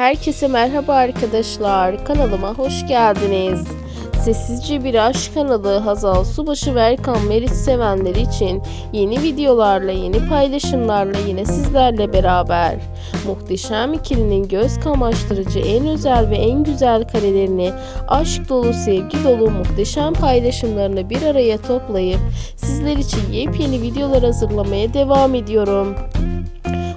Herkese merhaba arkadaşlar. Kanalıma hoş geldiniz. Sessizce bir aşk kanalı Hazal Subaşı ve Erkan Meriç sevenleri için yeni videolarla, yeni paylaşımlarla yine sizlerle beraber. Muhteşem ikilinin göz kamaştırıcı en özel ve en güzel karelerini aşk dolu, sevgi dolu muhteşem paylaşımlarını bir araya toplayıp sizler için yepyeni videolar hazırlamaya devam ediyorum.